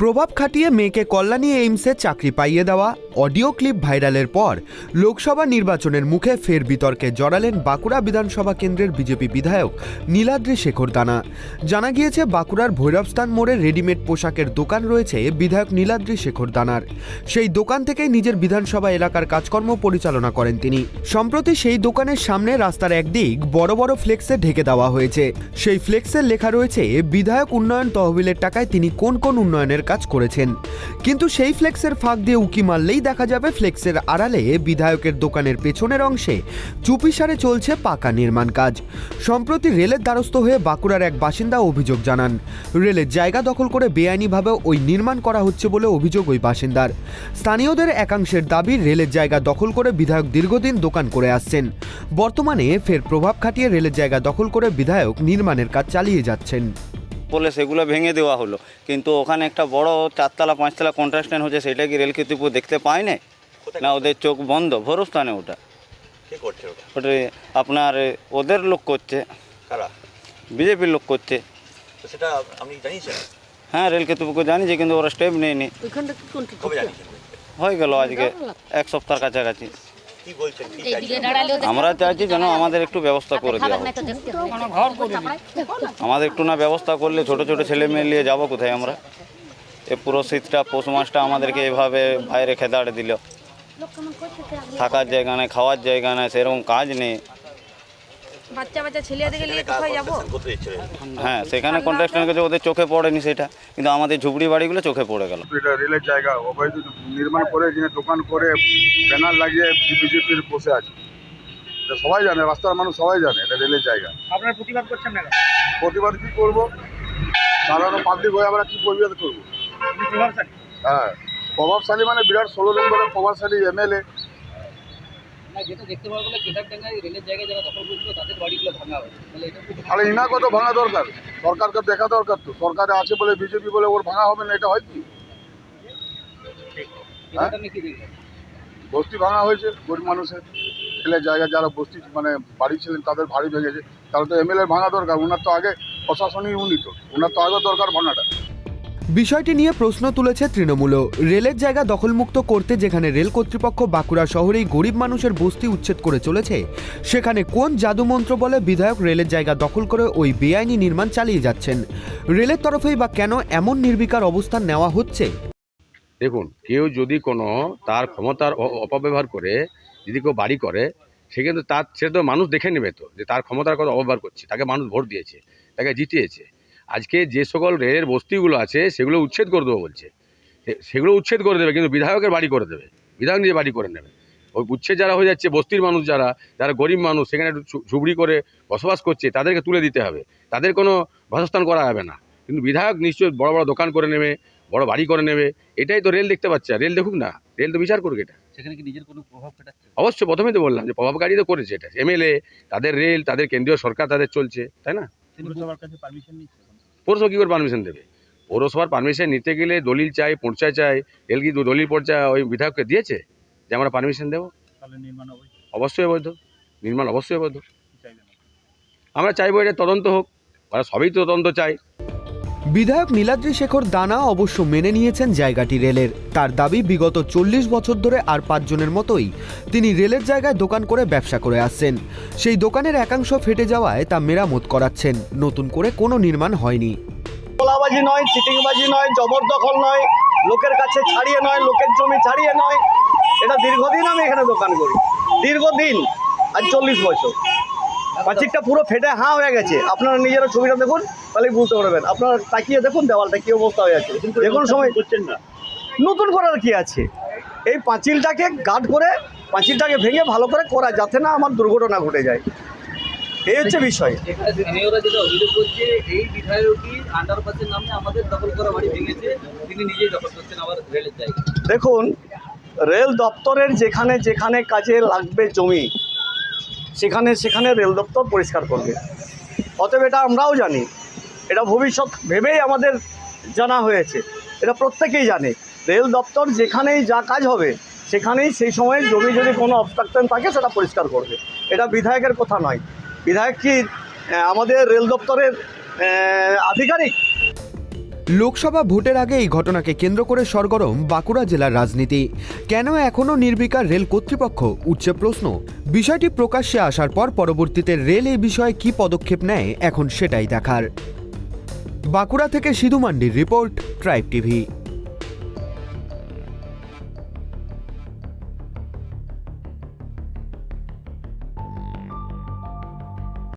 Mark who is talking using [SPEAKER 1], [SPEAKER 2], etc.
[SPEAKER 1] প্রভাব খাটিয়ে মেয়েকে কল্যাণী এইমসে চাকরি পাইয়ে দেওয়া, অডিও ক্লিপ ভাইরালের পর লোকসভা নির্বাচনের মুখে ফের বিতর্কে জড়ালেন বাঁকুড়া বিধানসভা কেন্দ্রের বিজেপি বিধায়ক নীলাদ্রি শেখর দানা। জানা গিয়েছে, বাঁকুড়ার ভৈরবস্থান মোড়ে রেডিমেড পোশাকের দোকান রয়েছে বিধায়ক নীলাদ্রি শেখর দানার। সেই দোকান থেকেই নিজের বিধানসভা এলাকার কাজকর্ম পরিচালনা করেন তিনি। সম্প্রতি সেই দোকানের সামনে রাস্তার একদিক বড় বড় ফ্লেক্সে ঢেকে দেওয়া হয়েছে। সেই ফ্লেক্সের লেখা রয়েছে, বিধায়ক উন্নয়ন তহবিলের টাকায় তিনি কোন কোন উন্নয়নের কাজ করেছেন। কিন্তু সেই ফ্লেক্সের ফাঁক দিয়ে উকি মারলেই দেখা যাবে ফ্লেক্সের আড়ালে বিধায়কের দোকানের পেছনের অংশে চুপিসারে চলছে পাকা নির্মাণ কাজ। সম্প্রতি রেলের দ্বারস্থ হয়ে বাঁকুড়ার এক বাসিন্দা অভিযোগ জানান, রেলের জায়গা দখল করে বেআইনিভাবে ওই নির্মাণ করা হচ্ছে বলে অভিযোগ ওই বাসিন্দার। স্থানীয়দের একাংশের দাবি, রেলের জায়গা দখল করে বিধায়ক দীর্ঘদিন দোকান করে আসছেন। বর্তমানে ফের প্রভাব খাটিয়ে রেলের জায়গা দখল করে বিধায়ক নির্মাণের কাজ চালিয়ে যাচ্ছেন।
[SPEAKER 2] বলে সেগুলো ভেঙে দেওয়া হলো। কিন্তু ওখানে একটা বড় চারতলা পাঁচতলা কন্ট্রাকশন হচ্ছে সেটা কি রেল কর্তৃপক্ষ দেখতে পায় না না ওদের চোখ বন্ধ ভরস্থানে ওটা।
[SPEAKER 3] ওটা?
[SPEAKER 2] ওটা আপনার ওদের লোক করছে। বিজেপির লোক করছে।
[SPEAKER 3] সেটা আপনি জানিয়েছেন?
[SPEAKER 2] হ্যাঁ রেল কর্তৃপক্ষ জানিছে কিন্তু ওরা স্টেপ নেয়নি। হয়ে গেল আজকে এক সপ্তাহের কাছাকাছি। আমরা চাইছি যেন আমাদের একটু ব্যবস্থা করে দেওয়া আমাদের একটু না ব্যবস্থা করলে ছোট ছোট ছেলে মেয়ে নিয়ে যাব কোথায় আমরা? এ পুরো শীতটা পৌষ মাসটা আমাদেরকে এভাবে বাইরে খেদাড়ে দিল। থাকার জায়গা নেই খাওয়ার জায়গা নেই সেরকম কাজ নেই।
[SPEAKER 4] বাচ্চা বাচ্চা ছেলেদেরকে নিয়ে কোথায় যাব?
[SPEAKER 3] কন্ট্রাকশন করতে ইচ্ছে
[SPEAKER 2] হ্যাঁ সেখানে কাছে ওদের চোখে পড়েনি সেটা। কিন্তু আমাদের ঝুপড়ি বাড়িগুলো চোখে পড়ে গেল।
[SPEAKER 5] এটা রেলের জায়গা অবৈধ নির্মাণ করে যিনি দোকান করে ব্যানার লাগিয়ে বিজেপির বসে আছে। এটা সবাই জানে রাস্তার মানুষ সবাই জানে এটা রেলের জায়গা।
[SPEAKER 6] আপনার প্রতিবাদ করছেন না কেন?
[SPEAKER 5] প্রতিবাদ কি করব? সাধারণ পাবলিক হয়ে আমরা কি প্রতিবাদ করব?
[SPEAKER 6] আপনি প্রভাবশালী?
[SPEAKER 5] হ্যাঁ প্রভাবশালী মানে বিরাট ষোলো নম্বরের প্রভাবশালী এমএলএ।
[SPEAKER 7] না যেটা দেখতে পাওয়া গেলে কেদারডাঙ্গায় রেলের জায়গায় যারা দখল তাদের ভাঙা হয় তাহলে এটা
[SPEAKER 5] ইনাকে তো ভাঙা দরকার? সরকারকে দেখা দরকার তো। সরকারে আছে বলে বিজেপি বলে ওর ভাঙা হবে না এটা হয় কি?
[SPEAKER 7] দেখলেন?
[SPEAKER 5] বস্তি ভাঙা হয়েছে গরিব মানুষের। ছেলের জায়গায় যারা বস্তি মানে বাড়ি ছিলেন তাদের বাড়ি ভেঙেছে। তাহলে তো এমএলএ ভাঙা দরকার ওনার তো আগে প্রশাসনিক উন্নীত। ওনার তো আগে দরকার ভাঙাটা।
[SPEAKER 1] বিষয়টি নিয়ে প্রশ্ন তুলেছে তৃণমূলও। রেলের জায়গা দখলমুক্ত করতে যেখানে রেল কর্তৃপক্ষ বাঁকুড়া শহরেই গরিব মানুষের বস্তি উচ্ছেদ করে চলেছে, সেখানে কোন জাদুমন্ত্র বলে বিধায়ক রেলের জায়গা দখল করে ওই বেআইনি নির্মাণ চালিয়ে যাচ্ছেন? রেলের তরফেই বা কেন এমন নির্বিকার অবস্থান নেওয়া হচ্ছে?
[SPEAKER 8] দেখুন, কেউ যদি কোনো তার ক্ষমতার অপব্যবহার করে, যদি কেউ বাড়ি করে, সে কিন্তু তার, সে তো মানুষ দেখে নেবে তো, যে তার ক্ষমতার কথা অপব্যবহার করছে, তাকে মানুষ ভোট দিয়েছে, তাকে জিতিয়েছে। আজকে যে সকল রেলের বস্তিগুলো আছে সেগুলো উচ্ছেদ করে দেবো বলছে। সেগুলো উচ্ছেদ করে দেবে কিন্তু বিধায়কের বাড়ি করে দেবে। বিধায়ক নিজে বাড়ি করে নেবে। ওই উচ্ছেদ যারা হয়ে যাচ্ছে বস্তির মানুষ যারা যারা গরিব মানুষ সেখানে একটু ঝু- ঝুপড়ি করে বসবাস করছে তাদেরকে তুলে দিতে হবে। তাদের কোনো বাসস্থান করা যাবে না। কিন্তু বিধায়ক নিশ্চয়ই বড় বড় দোকান করে নেবে বড় বাড়ি করে নেবে। এটাই তো রেল দেখতে পাচ্ছে। রেল দেখুক না রেল তো বিচার করুক এটা।
[SPEAKER 7] সেখানে কি নিজের কোনো প্রভাব খাটাচ্ছে?
[SPEAKER 8] অবশ্যই প্রথমেই তো বললাম যে প্রভাবকারী তো করেছে এটা। এমএলএ তাদের রেল তাদের কেন্দ্রীয় সরকার তাদের চলছে তাই না?
[SPEAKER 6] কাছে পারমিশন।
[SPEAKER 8] পৌরসভা কী করে পারমিশন দেবে? পৌরসভার পারমিশন নিতে গেলে দলিল চাই পর্চা চাই এলকি কি দলিল পর্চা ওই বিধায়ককে দিয়েছে যে আমরা পারমিশন দেবো?
[SPEAKER 6] তাহলে
[SPEAKER 8] অবশ্যই অবৈধ। নির্মাণ অবশ্যই অবৈধ। আমরা চাইব এটা তদন্ত হোক ওরা সবই তো তদন্ত চাই
[SPEAKER 1] বিধায়ক নীলাদ্রি শেখর দানা অবশ্য মেনে নিয়েছেন জায়গাটি রেলের। তার দাবি, বিগত চল্লিশ বছর ধরে আর পাঁচজনের মতোই তিনি রেলের জায়গায় দোকান করে ব্যবসা করে আসছেন। সেই দোকানের একাংশ ফেটে যাওয়ায় তা মেরামত করাচ্ছেন। নতুন করে কোনো নির্মাণ হয়নি।
[SPEAKER 9] তোলাবাজি নয়, চিটিংবাজি নয়, জবরদখল নয়, লোকের কাছে ছাড়িয়ে নয়, লোকের জমি ছাড়িয়ে নয়। এটা দীর্ঘদিন আমি এখানে দোকান করি। দীর্ঘদিন, আজ চল্লিশ বছর। পাঁচিরটা পুরো ফেটে হাঁ হয়ে গেছে। আপনারা নিজেরা ছবিটা দেখুন। তাহলে বুঝতে পারবেন। আপনারা তাকিয়ে দেখুন দেওয়ালটা কি অবস্থা হয়ে আছে। যে কোনো সময়
[SPEAKER 6] করছেন না।
[SPEAKER 9] নতুন করার কি আছে? এই পাঁচিলটাকে গার্ড করে পাঁচিলটাকে ভেঙে ভালো করে করা যাতে না আমার দুর্ঘটনা ঘটে যায়। এই হচ্ছে বিষয়। দেখুন রেল দপ্তরের যেখানে যেখানে কাজে লাগবে জমি সেখানে সেখানে রেল দপ্তর পরিষ্কার করবে। অতএব এটা আমরাও জানি। এটা ভবিষ্যৎ ভেবেই আমাদের জানা হয়েছে। এটা প্রত্যেকেই জানে। রেল দপ্তর যেখানেই যা কাজ হবে, সেখানেই সেই সময় জমি যদি কোনো অবস্ট্রাকশন থাকে, সেটা পরিষ্কার করবে। এটা বিধায়কের কথা নয়। বিধায়ক কি আমাদের রেল দপ্তরের আধিকারিক?
[SPEAKER 1] লোকসভা ভোটের আগে এই ঘটনাকে কেন্দ্র করে সরগরম বাঁকুড়া জেলার রাজনীতি। কেন এখনও নির্বিকার রেল কর্তৃপক্ষ? উঠছে প্রশ্ন। বিষয়টি প্রকাশ্যে আসার পর পরবর্তীতে রেল এই বিষয়ে কী পদক্ষেপ নেয়, এখন সেটাই দেখার। বাঁকুড়া থেকে সিধু মান্ডির রিপোর্ট ট্রাইব টিভি।